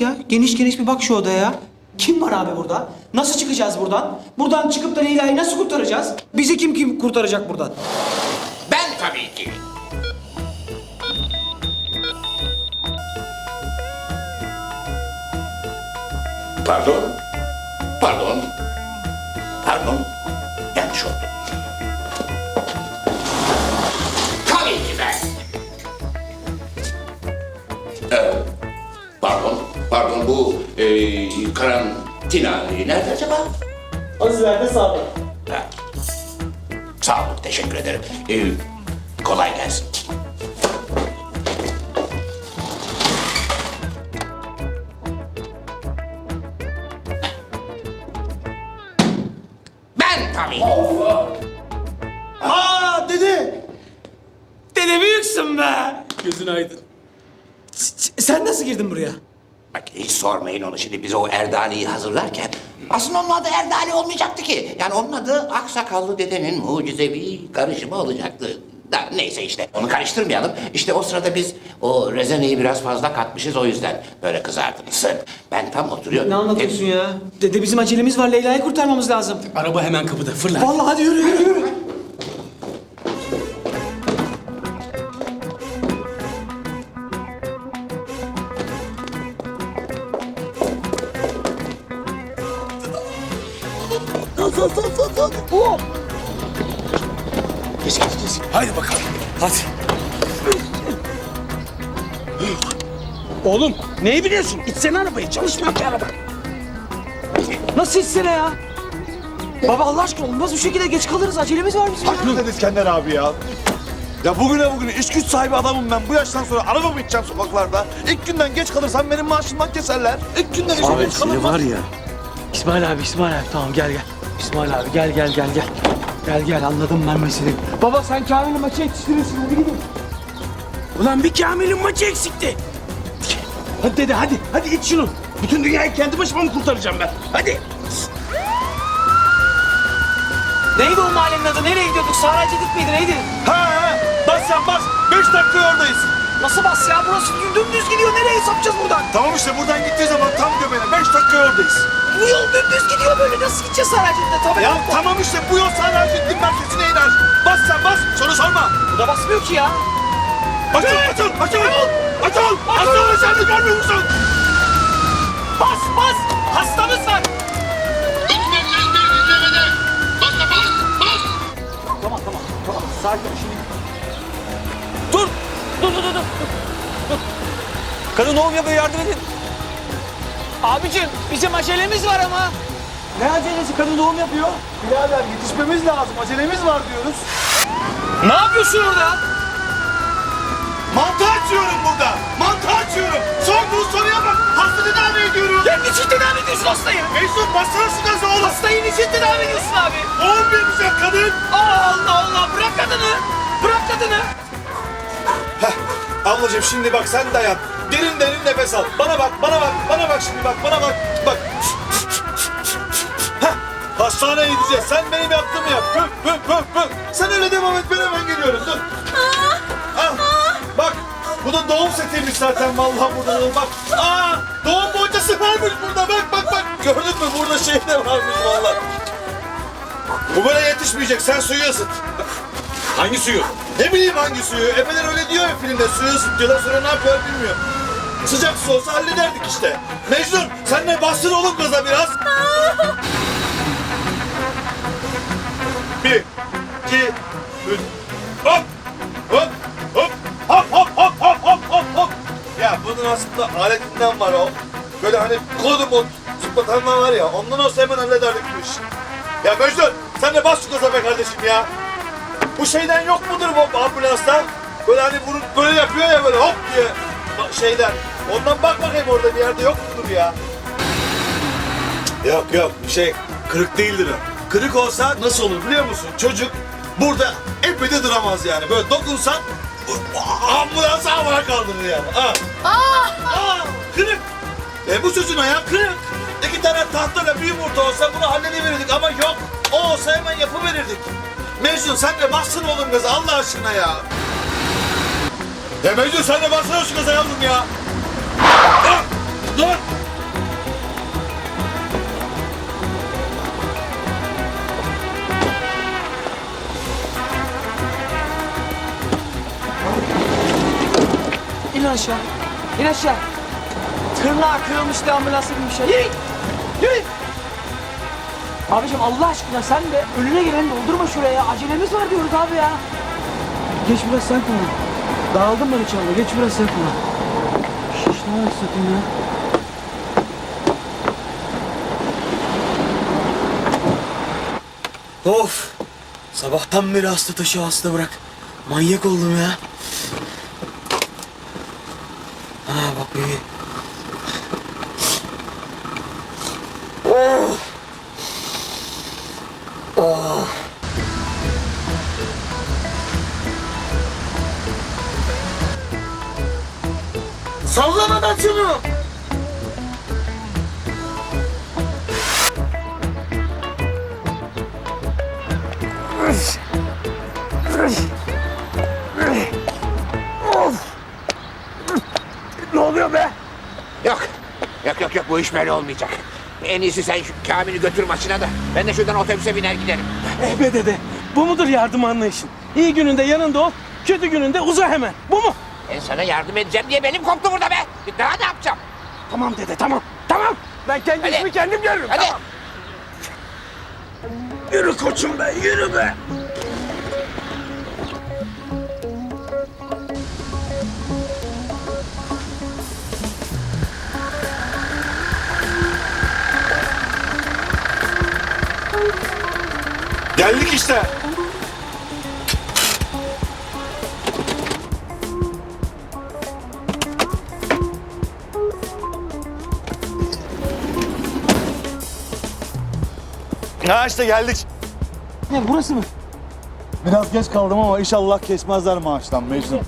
ya. Geniş geniş bir bak şu odaya. Kim var abi burada? Nasıl çıkacağız buradan? Buradan çıkıp da Leyla'yı nasıl kurtaracağız? Bizi kim kim kurtaracak buradan? Ben tabii ki. Pardon. Bu e, karantina nerede acaba? Azizler'de sağda. Ha. Sağ olun, teşekkür ederim. Ee, kolay gelsin. Ben tabii. Aa dede! Dede büyüksün be! Gözün aydın. S- Sen nasıl girdin buraya? Bak hiç sormayın onu şimdi biz o Erdali'yi hazırlarken. Aslında onun adı Erdali olmayacaktı ki. Yani onun adı Aksakallı dedenin mucizevi karışımı olacaktı. Da, neyse işte onu karıştırmayalım. İşte o sırada biz o rezeneyi biraz fazla katmışız o yüzden böyle kızardınız. Ben tam oturuyorum. Ne anlatıyorsun ya? Dede bizim acelemiz var. Leyla'yı kurtarmamız lazım. Araba hemen kapıda fırla. Vallahi hadi yürü yürü yürü. Geç geç geç. Haydi bakalım. Hadi. Oğlum neyi biliyorsun? İtsene arabayı. Çalışmayan bir araba. Nasıl hissene ya? Baba Allah aşkına olmaz bu şekilde geç kalırız. Acelemiz var bizim ya. Haklı İskender abi ya. Ya bugüne bugün iş güç sahibi adamım ben. Bu yaştan sonra araba mı içeceğim sokaklarda? İlk günden geç kalırsam benim maaşımdan keserler. İlk günden işe Abi geç seni kalırım. var ya. İsmail abi, İsmail abi tamam gel gel. İsmail abi gel gel gel gel. Gel gel anladım ben meseleyi. Baba sen Kamil'i maça yetiştirirsin. Hadi gidin. Ulan bir Kamil'in maçı eksikti. Hadi dede hadi. Hadi iç şunu. Bütün dünyayı kendi başıma mı kurtaracağım ben? Hadi. Neydi o mahallenin adı? Nereye gidiyorduk? Saraycılık mıydı? Neydi? Ha ha bas sen bas. Beş dakika oradayız. Nasıl bas ya? Burası dümdüz gidiyor. Nereye sapacağız buradan? Tamam işte buradan gittiği zaman tam göbeğine. Beş dakika oradayız. Bu yol dümdüz gidiyor böyle. Nasıl gideceğiz Saraycılık'ta? Tabii. Ya tamam işte bu yol Saraycık'ın merkezine iner. Bas sen bas. Soru sorma. Bu da basmıyor ki ya. Açıl açıl açıl. Açıl. Açıl de görmüyor musun? Bas bas. Hastamız var. Sesleri dinlemede. Basta bas, bas. Dur. Dur dur dur. dur. Kadın doğum yapıyor yardım edin. Abicim bizim acelemiz var ama. Ne acelesi kadın doğum yapıyor? Birader yetişmemiz lazım. Acelemiz var diyoruz. Ne yapıyorsun orada? Mantı açıyorum burada. Mantı açıyorum. Sorduğun soruya bak. Hasta tedavi ediyorum. Ya niçin tedavi ediyorsun hastayı? Mecnun bassana şu gazı oğlum. Hastayı niçin tedavi ediyorsun abi? Doğum yapacak kadın. Allah Allah bırak kadını. Bırak kadını. Ablacığım şimdi bak sen dayan. Derin derin nefes al. Bana bak, bana bak, bana bak şimdi bak, bana bak. Bak. Heh, hastaneye gideceğiz. Sen benim yaptığımı yap. Pöf pöf pöf pöf. Sen öyle devam et ben hemen geliyorum. Dur. Ah, bak. Bu da doğum setiymiş zaten vallahi burada. da. Bak. Aa, doğum boncası varmış burada. Bak bak bak. Gördün mü? Burada şey de varmış vallahi. Bu böyle yetişmeyecek. Sen suyu ısıt. Hangi suyu? Ne bileyim hangi suyu. Ebeler öyle filmde. Suyu ısıtıyorlar sonra ne yapıyor bilmiyorum. Sıcak su olsa hallederdik işte. Mecnun sen ne bastır oğlum kıza biraz. Bir, iki, üç. Hop! Hop! Hop! Hop hop hop hop hop hop hop! Ya bunun aslında aletinden var o. Böyle hani kolumu zıplatanlar var ya ondan olsa hemen hallederdik bu işi. Ya Mecnun sen de bas şu gaza be kardeşim ya. Bu şeyden yok mudur bu ambulansta? Böyle hani bunu böyle yapıyor ya böyle hop diye şeyden. Ondan bak bakayım orada bir yerde yok mudur ya? Yok yok bir şey kırık değildir o. Kırık olsa nasıl olur biliyor musun? Çocuk burada epeyde duramaz yani. Böyle dokunsan bu- ambulans havaya kaldırır yani. Ha. Aa, kırık. E bu çocuğun ayağı kırık. İki tane tahtayla bir yumurta olsa bunu halledebilirdik ama yok. O olsa hemen yapıverirdik. Mecnun sen de bassın oğlum kız Allah aşkına ya. Ya Mecnun sen de bassana şu kıza yavrum ya. Ah! dur. İn aşağı. İn aşağı. Tırnağı kırılmış da ambulansa binmiş ya. Yürü. Yürü. Abicim Allah aşkına sen de önüne geleni doldurma şuraya. Acelemiz var diyoruz abi ya. Geç biraz sen kullan. Dağıldım ben içeride. Geç biraz sen kullan. Şişti var sakın ya. Of. Sabahtan beri hasta taşı hasta bırak. Manyak oldum ya. Sallamadan şunu. Ne oluyor be? Yok. Yok yok yok bu iş böyle olmayacak. En iyisi sen şu Kamil'i götür maçına da ben de şuradan otobüse biner giderim. Eh be dede. Bu mudur yardım anlayışın? İyi gününde yanında ol, kötü gününde uza hemen. Bu mu? Ben sana yardım edeceğim diye benim koptu burada be. Daha ne yapacağım? Tamam dede tamam. Tamam. Ben kendi Hadi. işimi kendim görürüm. Hadi. Tamam. Yürü koçum be yürü be. Geldik işte. Ha işte geldik. Ne burası mı? Biraz geç kaldım ama inşallah kesmezler maaştan Mecnun.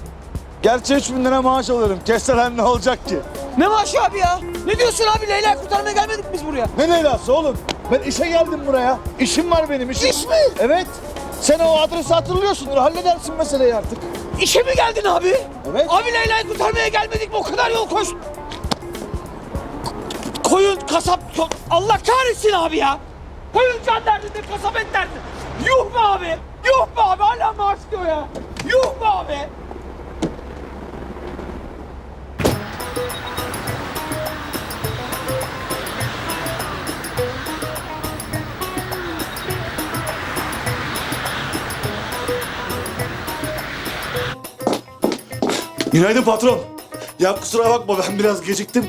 Gerçi 3 bin lira maaş alıyorum. Kesseler ne olacak ki? Ne maaşı abi ya? Ne diyorsun abi? Leyla kurtarmaya gelmedik biz buraya. Ne Leyla'sı oğlum? Ben işe geldim buraya. İşim var benim işim. İş mi? Evet. Sen o adresi hatırlıyorsundur. Halledersin meseleyi artık. İşe mi geldin abi? Evet. Abi Leyla'yı kurtarmaya gelmedik mi? O kadar yol koş. Koyun, kasap, Allah kahretsin abi ya. Koyun can derdinde, kasap et derdinde. Yuh be abi. Yuh be abi. Hala maaş diyor ya. Yuh be abi. Günaydın patron. Ya kusura bakma ben biraz geciktim.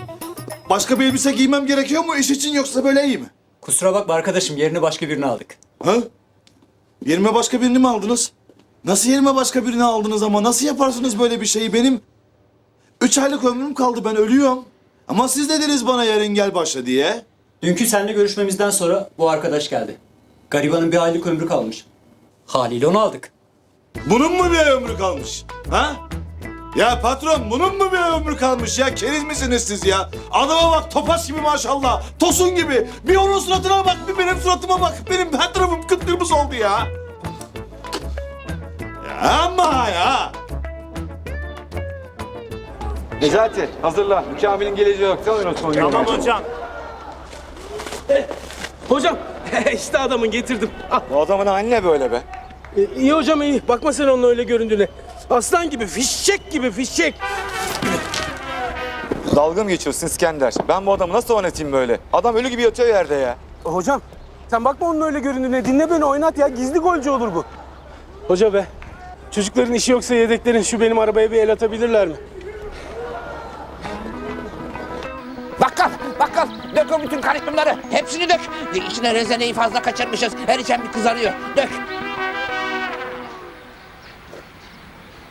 Başka bir elbise giymem gerekiyor mu iş için yoksa böyle iyi mi? Kusura bakma arkadaşım yerini başka birini aldık. Ha? Yerime başka birini mi aldınız? Nasıl yerime başka birini aldınız ama nasıl yaparsınız böyle bir şeyi? Benim üç aylık ömrüm kaldı ben ölüyorum. Ama siz dediniz bana yarın gel başla diye. Dünkü seninle görüşmemizden sonra bu arkadaş geldi. Garibanın bir aylık ömrü kalmış. Haliyle onu aldık. Bunun mu bir ömrü kalmış? Ha? Ya patron bunun mu bir ömrü kalmış ya? Keriz misiniz siz ya? Adama bak topaç gibi maşallah. Tosun gibi. Bir onun suratına bak bir benim suratıma bak. Benim her tarafım kıpkırmızı oldu ya. Ya ama ya. Necati hazırla. Kamil'in geleceği yok. Sen son Tamam hocam. Hocam işte adamı getirdim. Ah, Bu adamın hali ne böyle be? e, iyi hocam iyi. Bakma sen onun öyle göründüğüne. Aslan gibi, fişek gibi, fişek. Dalga mı geçiyorsun İskender? Ben bu adamı nasıl oynatayım böyle? Adam ölü gibi yatıyor yerde ya. Hocam sen bakma onun öyle göründüğüne. Dinle beni oynat ya. Gizli golcü olur bu. Hoca be. Çocukların işi yoksa yedeklerin şu benim arabaya bir el atabilirler mi? Bakkal, bakkal. Dök o bütün karışımları. Hepsini dök. İçine rezeneyi fazla kaçırmışız. Her içen bir kızarıyor. Dök.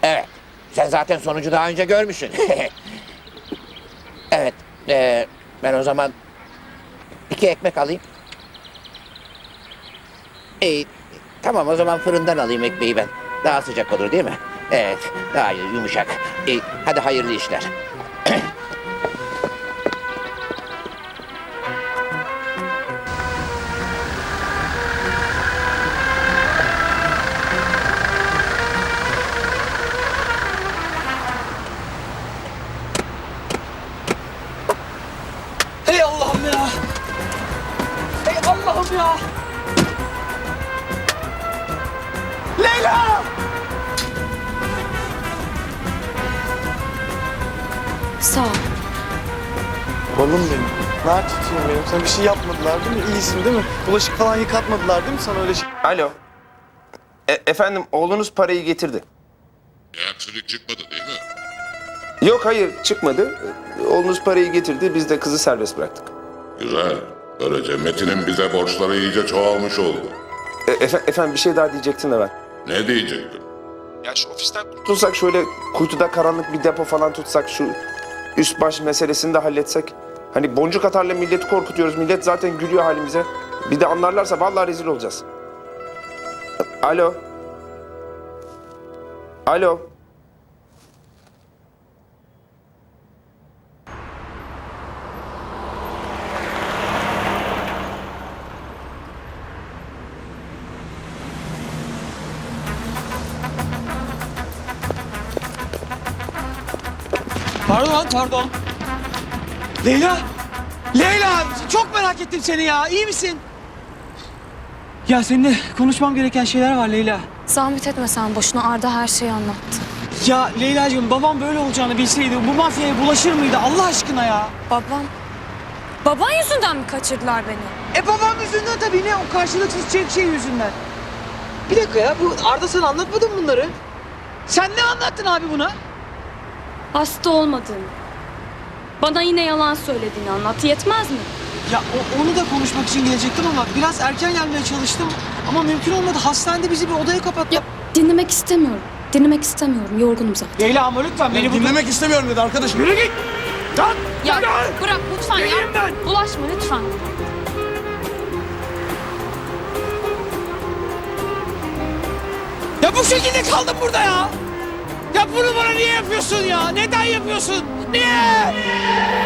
Evet. Sen zaten sonucu daha önce görmüşsün. evet. eee, ben o zaman iki ekmek alayım. İyi. Tamam o zaman fırından alayım ekmeği ben. Daha sıcak olur değil mi? Evet. Daha yumuşak. İyi. Hadi hayırlı işler. Sağ ol. Balım benim. Mert tutayım benim. Sana bir şey yapmadılar değil mi? İyisin değil mi? Bulaşık falan yıkatmadılar değil mi sana öyle şey? Alo. E- efendim oğlunuz parayı getirdi. Bir aksilik çıkmadı değil mi? Yok hayır çıkmadı. Oğlunuz parayı getirdi biz de kızı serbest bıraktık. Güzel. Böylece Metin'in bize borçları iyice çoğalmış oldu. E- efe- efendim bir şey daha diyecektim de ben. Ne diyecektim? Ya şu ofisten kurtulsak şöyle kuytuda karanlık bir depo falan tutsak şu üst baş meselesini de halletsek. Hani boncuk atarla milleti korkutuyoruz. Millet zaten gülüyor halimize. Bir de anlarlarsa vallahi rezil olacağız. Alo. Alo. Pardon, pardon. Leyla! Leyla! Çok merak ettim seni ya. İyi misin? Ya seninle konuşmam gereken şeyler var Leyla. Zahmet etme sen boşuna Arda her şeyi anlattı. Ya Leyla'cığım babam böyle olacağını bilseydi bu mafyaya bulaşır mıydı Allah aşkına ya? Babam. Baban yüzünden mi kaçırdılar beni? E babam yüzünden tabii ne o karşılıksız çek şey yüzünden. Bir dakika ya bu Arda sana anlatmadı mı bunları? Sen ne anlattın abi buna? Hasta olmadığını. Bana yine yalan söylediğini anlat. Yetmez mi? Ya o- onu da konuşmak için gelecektim ama biraz erken gelmeye çalıştım. Ama mümkün olmadı. Hastanede bizi bir odaya kapattı. Ya dinlemek istemiyorum. Dinlemek istemiyorum. Yorgunum zaten. Leyla ama lütfen beni burada... Dinlemek istemiyorum dedi arkadaşım. Yürü git! Lan! Ya bırak lütfen ya. Bulaşma lütfen. Ya bu şekilde kaldım burada ya! Ya bunu bana niye yapıyorsun ya? Neden yapıyorsun? Niye? niye?